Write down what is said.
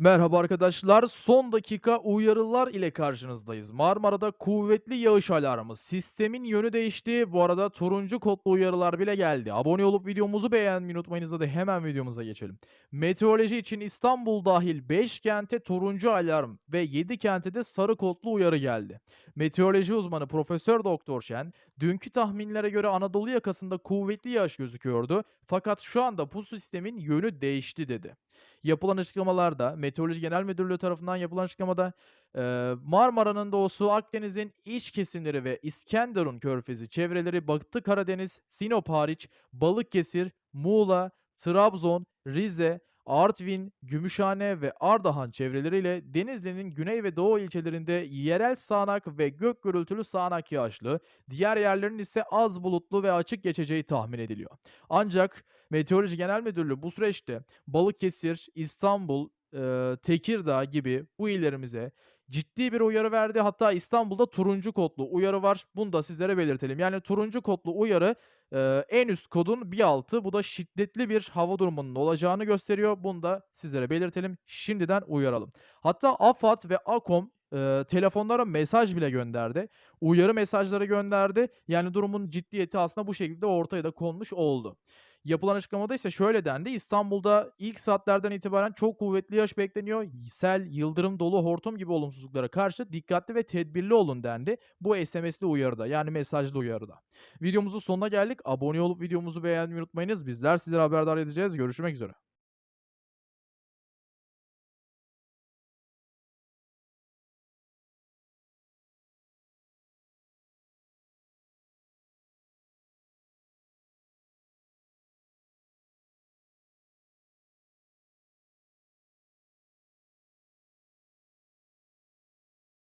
Merhaba arkadaşlar. Son dakika uyarılar ile karşınızdayız. Marmara'da kuvvetli yağış alarmı. Sistemin yönü değişti. Bu arada turuncu kodlu uyarılar bile geldi. Abone olup videomuzu beğenmeyi unutmayınız. Hadi hemen videomuza geçelim. Meteoroloji için İstanbul dahil 5 kente turuncu alarm ve 7 kente de sarı kodlu uyarı geldi. Meteoroloji uzmanı Profesör Doktor Şen, dünkü tahminlere göre Anadolu yakasında kuvvetli yağış gözüküyordu. Fakat şu anda bu sistemin yönü değişti dedi. Yapılan açıklamalarda, Meteoroloji Genel Müdürlüğü tarafından yapılan açıklamada, eee, Marmara'nın doğusu, Akdeniz'in iç kesimleri ve İskenderun Körfezi çevreleri, Batı Karadeniz, Sinop hariç Balıkesir, Muğla, Trabzon, Rize, Artvin, Gümüşhane ve Ardahan çevreleriyle Denizli'nin güney ve doğu ilçelerinde yerel sağanak ve gök gürültülü sağanak yağışlı, diğer yerlerin ise az bulutlu ve açık geçeceği tahmin ediliyor. Ancak Meteoroloji Genel Müdürlüğü bu süreçte Balıkesir, İstanbul, eee, Tekirdağ gibi bu illerimize ciddi bir uyarı verdi. Hatta İstanbul'da turuncu kodlu uyarı var. Bunu da sizlere belirtelim. Yani turuncu kodlu uyarı, eee, en üst kodun bir altı. Bu da şiddetli bir hava durumunun olacağını gösteriyor. Bunu da sizlere belirtelim. Şimdiden uyaralım. Hatta AFAD ve AKOM, eee, telefonlara mesaj bile gönderdi. Uyarı mesajları gönderdi. Yani durumun ciddiyeti aslında bu şekilde ortaya da konmuş oldu. Yapılan açıklamada ise şöyle dendi: "İstanbul'da ilk saatlerden itibaren çok kuvvetli yağış bekleniyor. Sel, yıldırım, dolu, hortum gibi olumsuzluklara karşı dikkatli ve tedbirli olun." dendi. Bu SMS'li uyarıda, yani mesajlı uyarıda. Videomuzun sonuna geldik. Abone olup videomuzu beğenmeyi unutmayınız. Bizler sizleri haberdar edeceğiz. Görüşmek üzere.